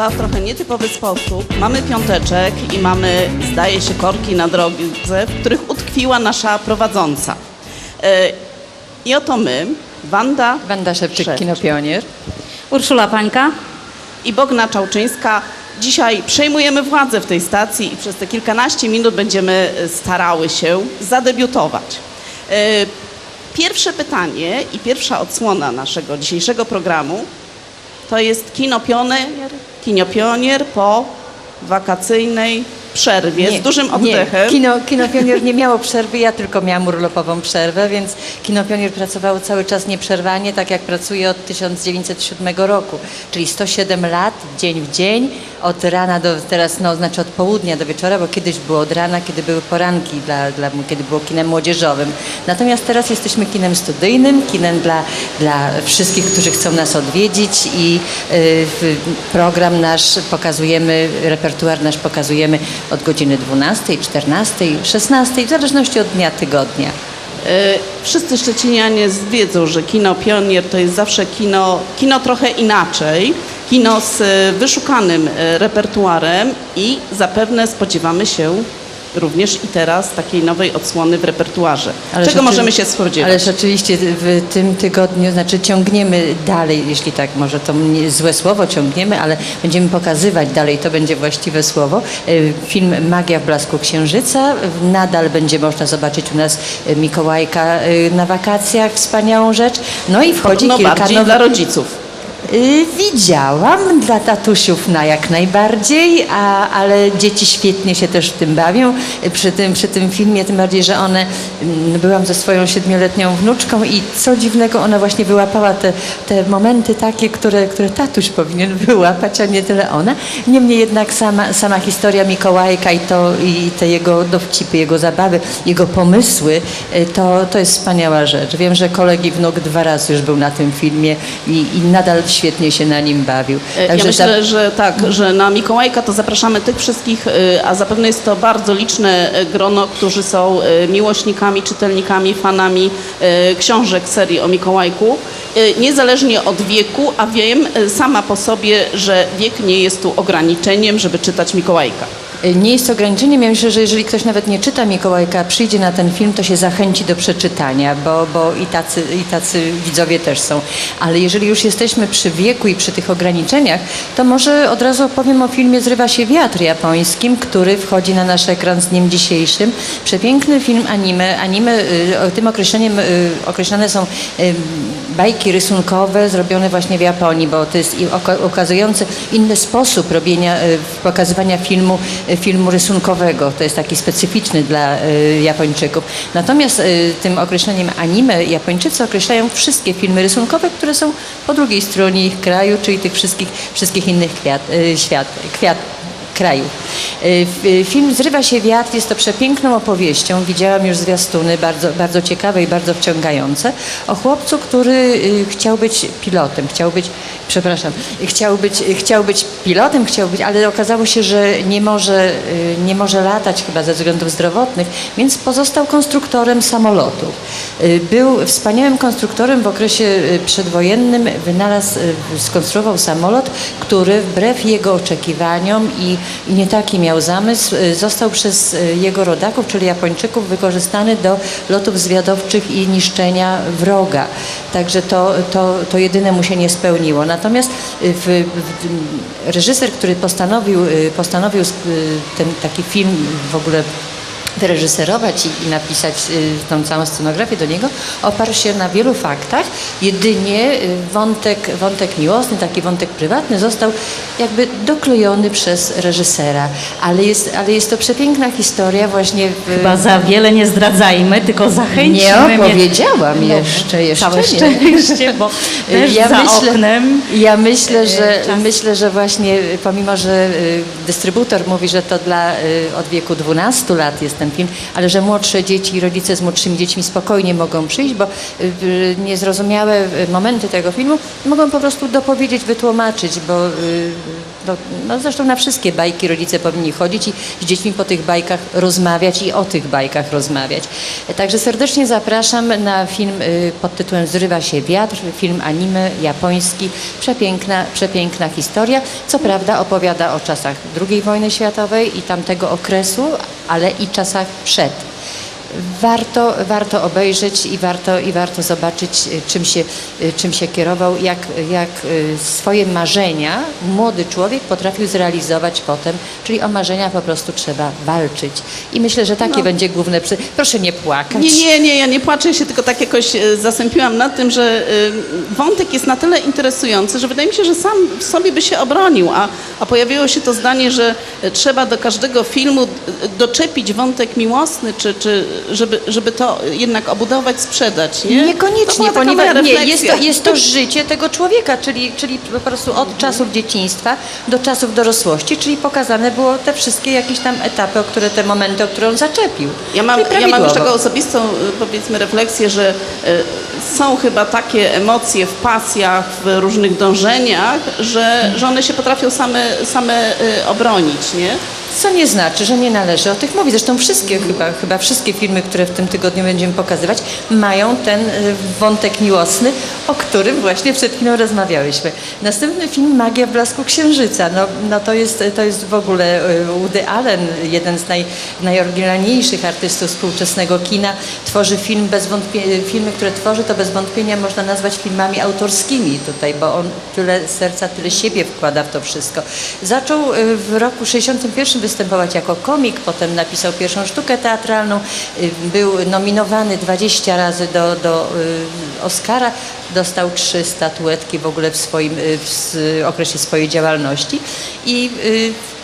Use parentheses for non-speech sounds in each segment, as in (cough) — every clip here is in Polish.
Państwa w trochę nietypowy sposób. Mamy piąteczek i mamy, zdaje się, korki na drodze, w których utkwiła nasza prowadząca. E, I oto my, Wanda Wanda Szewczyk, Szewczyk. kinopionier. Urszula Pańka. i Bogna Czałczyńska. Dzisiaj przejmujemy władzę w tej stacji i przez te kilkanaście minut będziemy e, starały się zadebiutować. E, Pierwsze pytanie i pierwsza odsłona naszego dzisiejszego programu to jest Kinopionier, Kinopionier po wakacyjnej przerwie z dużym oddechem. Nie, kino, kinopionier nie miało przerwy, ja tylko miałam urlopową przerwę, więc kinopionier pracował cały czas nieprzerwanie, tak jak pracuje od 1907 roku, czyli 107 lat, dzień w dzień, od rana do teraz, no znaczy od południa do wieczora, bo kiedyś było od rana, kiedy były poranki, dla, dla, kiedy było kinem młodzieżowym. Natomiast teraz jesteśmy kinem studyjnym, kinem dla, dla wszystkich, którzy chcą nas odwiedzić i y, program nasz pokazujemy, repertuar nasz pokazujemy od godziny 12, 14, 16, w zależności od dnia tygodnia. E, Wszyscy szczecinianie wiedzą, że kino Pionier to jest zawsze kino, kino trochę inaczej, kino z e, wyszukanym e, repertuarem i zapewne spodziewamy się również i teraz takiej nowej odsłony w repertuarze. Ale Czego możemy się spodziewać? Ale rzeczywiście w tym tygodniu, znaczy ciągniemy dalej, jeśli tak może to nie, złe słowo ciągniemy, ale będziemy pokazywać dalej, to będzie właściwe słowo. Y, Film Magia w blasku księżyca. Nadal będzie można zobaczyć u nas Mikołajka y, na wakacjach, wspaniałą rzecz. No i wchodzi no kilka bardziej nowych... dla rodziców. Y, Widziałam dla tatusiów na jak najbardziej, a, ale dzieci świetnie się też w tym bawią y, przy tym, przy tym filmie, tym bardziej, że one, mm, byłam ze swoją siedmioletnią wnuczką i co dziwnego ona właśnie wyłapała te, te momenty takie, które, które tatuś powinien (laughs) wyłapać, a nie tyle ona. Niemniej jednak sama, sama historia Mikołajka i, to, i te jego dowcipy, jego zabawy, jego pomysły, y, to, to jest wspaniała rzecz. Wiem, że kolegi wnuk dwa razy już był na tym filmie i, i nadal świetnie się na nim bawił. E, Ja Także myślę, za- że tak, że na Mikołajka to zapraszamy tych wszystkich, e, a zapewne jest to bardzo liczne e, grono, którzy są e, miłośnikami, czytelnikami, fanami książek serii o Mikołajku. Niezależnie od wieku, a wiem sama po sobie, że wiek nie jest tu ograniczeniem, żeby czytać Mikołajka. Nie jest ograniczeniem. Ja myślę, że jeżeli ktoś nawet nie czyta Mikołajka, przyjdzie na ten film, to się zachęci do przeczytania, bo, bo i, tacy, i tacy widzowie też są. Ale jeżeli już jesteśmy przy wieku i przy tych ograniczeniach, to może od razu opowiem o filmie Zrywa się wiatr japońskim, który wchodzi na nasz ekran z dniem dzisiejszym. Przepiękny film anime. Anime, y, tym określeniem y, określane są y, bajki rysunkowe zrobione właśnie w Japonii, bo to jest ukazujący inny sposób robienia, y, pokazywania filmu, y, filmu rysunkowego. To jest taki specyficzny dla y, Japończyków. Natomiast y, tym określeniem anime Japończycy określają wszystkie filmy rysunkowe, które są po drugiej stronie ich kraju, czyli tych wszystkich, wszystkich innych kwiat, y, świat, kwiat, kraju. Y, y, Film Zrywa się wiatr jest to przepiękną opowieścią. Widziałam już zwiastuny, bardzo, bardzo ciekawe i bardzo wciągające. O chłopcu, który y, chciał być pilotem, chciał być, przepraszam, chciał być, chciał być pilotem, chciał być, ale okazało się, że nie może, nie może latać chyba ze względów zdrowotnych, więc pozostał konstruktorem samolotów. Y, Był wspaniałym konstruktorem w okresie przedwojennym, wynalazł, skonstruował samolot, który wbrew jego oczekiwaniom i, i nie taki miał zamysł, y, został przez y, jego rodaków, czyli Japończyków, wykorzystany do lotów zwiadowczych i niszczenia wroga. Także to, to, to jedyne mu się nie spełniło. Natomiast y, w, w, reżyser, który postanowił, postanowił ten taki film w ogóle wyreżyserować i, i napisać y, tą całą scenografię do niego, oparł się na wielu faktach. Jedynie y, wątek, wątek miłosny, taki wątek prywatny został jakby doklejony przez reżysera. Ale jest, ale jest to przepiękna historia właśnie w... Chyba za wiele nie zdradzajmy, tylko zachęcimy. Nie mnie- opowiedziałam No, jeszcze, jeszcze Całe nie. szczęście, bo (laughs) też Ja za myślę- oknem. Ja myślę, że, czas. myślę, że właśnie y, pomimo, że y, dystrybutor mówi, że to dla y, od wieku 12 lat jest ten film, ale że młodsze dzieci i rodzice z młodszymi dziećmi spokojnie mogą przyjść, bo y, niezrozumiałe y, momenty tego filmu mogą po prostu dopowiedzieć, wytłumaczyć, bo y, Do, no zresztą na wszystkie bajki rodzice powinni chodzić i z dziećmi po tych bajkach rozmawiać i o tych bajkach rozmawiać. Także serdecznie zapraszam na film pod tytułem Zrywa się wiatr, film anime japoński. Przepiękna, przepiękna historia. Co prawda opowiada o czasach II wojny światowej i tamtego okresu, ale i czasach przed. Warto, warto obejrzeć i warto, i warto zobaczyć, y, czym się, y, czym się kierował, jak, jak y, swoje marzenia młody człowiek potrafił zrealizować potem, czyli o marzenia po prostu trzeba walczyć. I myślę, że takie No. będzie główne. Przy... Proszę nie płakać. Nie, nie, nie, ja nie płaczę, ja się tylko tak jakoś e, zasępiłam nad tym, że e, wątek jest na tyle interesujący, że wydaje mi się, że sam w sobie by się obronił, a, a pojawiło się to zdanie, że e, trzeba do każdego filmu e, doczepić wątek miłosny, czy, czy żeby, żeby to jednak obudować, sprzedać, nie? Niekoniecznie, ponieważ nie, jest, to, jest to życie tego człowieka, czyli, czyli po prostu od czasów dzieciństwa do czasów dorosłości, czyli pokazane było te wszystkie jakieś tam etapy, o które te momenty, o które on zaczepił. Ja mam, ja mam już taką osobistą, y, powiedzmy, refleksję, że y, są chyba takie emocje w pasjach, w różnych dążeniach, że, że one się potrafią same, same y, obronić, nie? Co nie znaczy, że nie należy o tych mówić. Zresztą wszystkie chyba, chyba wszystkie filmy, które w tym tygodniu będziemy pokazywać, mają ten y, wątek miłosny, o którym właśnie przed chwilą rozmawiałyśmy. Następny film Magia w blasku księżyca. No, no to, jest, to jest w ogóle y, Woody Allen, jeden z naj, najoryginalniejszych artystów współczesnego kina. Tworzy film bez wątpienia, filmy, które tworzy, to bez wątpienia można nazwać filmami autorskimi tutaj, bo on tyle serca, tyle siebie wkłada w to wszystko. Zaczął y, w roku 61 występować jako komik, potem napisał pierwszą sztukę teatralną, y, był nominowany 20 razy do, do y, Oscara, dostał trzy statuetki w ogóle w swoim y, w okresie swojej działalności i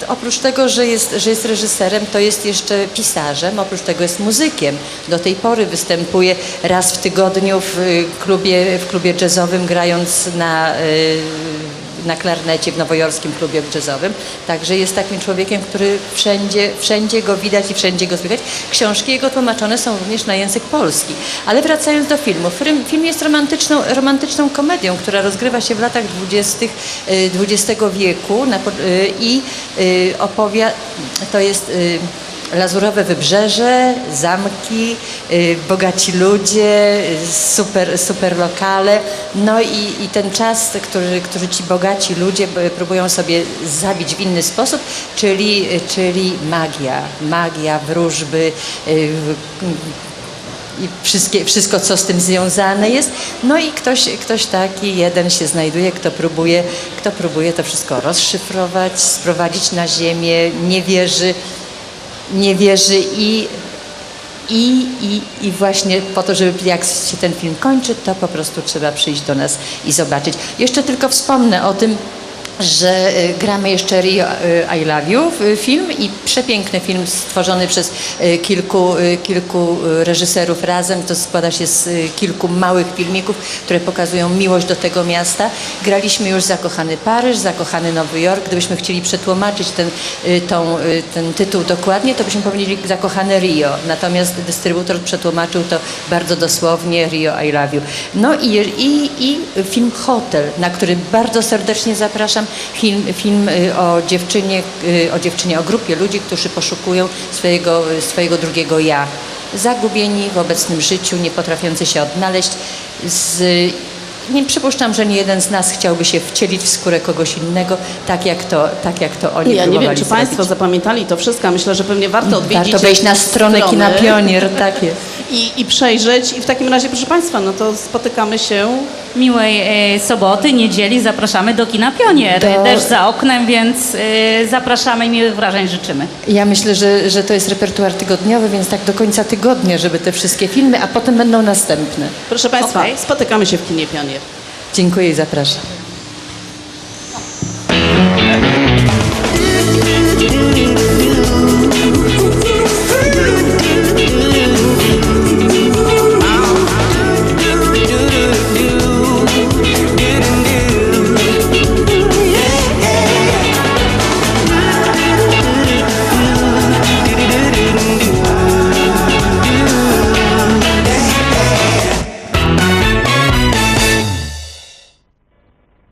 oprócz tego, że jest, że jest reżyserem, to jest jeszcze pisarzem, oprócz tego jest muzykiem. Do tej pory występuje raz w tygodniu w klubie, w klubie jazzowym grając na na klarnecie w nowojorskim klubie jazzowym. Także jest takim człowiekiem, który wszędzie, wszędzie go widać i wszędzie go słychać. Książki jego tłumaczone są również na język polski. Ale wracając do filmu. Film, jest romantyczną, romantyczną komedią, która rozgrywa się w latach dwudziestych y, XX wieku na, po- y, i y, opowiada, to jest y, Lazurowe wybrzeże, zamki, y, bogaci ludzie, super, super lokale. No i, i ten czas, który, który ci bogaci ludzie y, próbują sobie zabić w inny sposób, czyli, y, czyli magia, magia, wróżby, i wszystko, co z tym związane jest. No i ktoś, ktoś taki, jeden się znajduje, kto próbuje, kto próbuje to wszystko rozszyfrować, sprowadzić na ziemię, nie wierzy, nie wierzy i, i, i, i właśnie po to, żeby jak się ten film kończy, to po prostu trzeba przyjść do nas i zobaczyć. Jeszcze tylko wspomnę o tym, że y, gramy jeszcze Rio y, I Love You film i przepiękny film stworzony przez y, kilku, kilku reżyserów razem. To składa się z kilku małych filmików, które pokazują miłość do tego miasta. Graliśmy już Zakochany Paryż, Zakochany Nowy Jork. Gdybyśmy chcieli przetłumaczyć ten, tą, ten tytuł dokładnie, to byśmy powiedzieli Zakochane Rio. Natomiast dystrybutor przetłumaczył to bardzo dosłownie Rio I Love You. No i, i, i film Hotel, na który bardzo serdecznie zapraszam. Film, film y, o dziewczynie, y, o dziewczynie, o grupie ludzi, którzy poszukują swojego, y, swojego drugiego ja. Zagubieni w obecnym życiu, nie potrafiący się odnaleźć. Z, nie przypuszczam, że nie jeden z nas chciałby się wcielić w skórę kogoś innego, tak jak to, tak jak to oni Ja nie wiem, czy Państwo zrobić. zapamiętali to wszystko. Myślę, że pewnie warto odwiedzić Warto wejść na stronę strony Kina Pionier, (laughs) tak jest. I, I przejrzeć. I w takim razie, proszę Państwa, no to spotykamy się Miłej e, soboty, niedzieli zapraszamy do Kina Pionier. Do- Też za oknem, więc e, zapraszamy i miłych wrażeń życzymy. Ja myślę, że, że to jest repertuar tygodniowy, więc tak do końca tygodnia, żeby te wszystkie filmy, a potem będą następne. Proszę Państwa, Okej. spotykamy się w kinie Pionier. Dziękuję i zapraszam.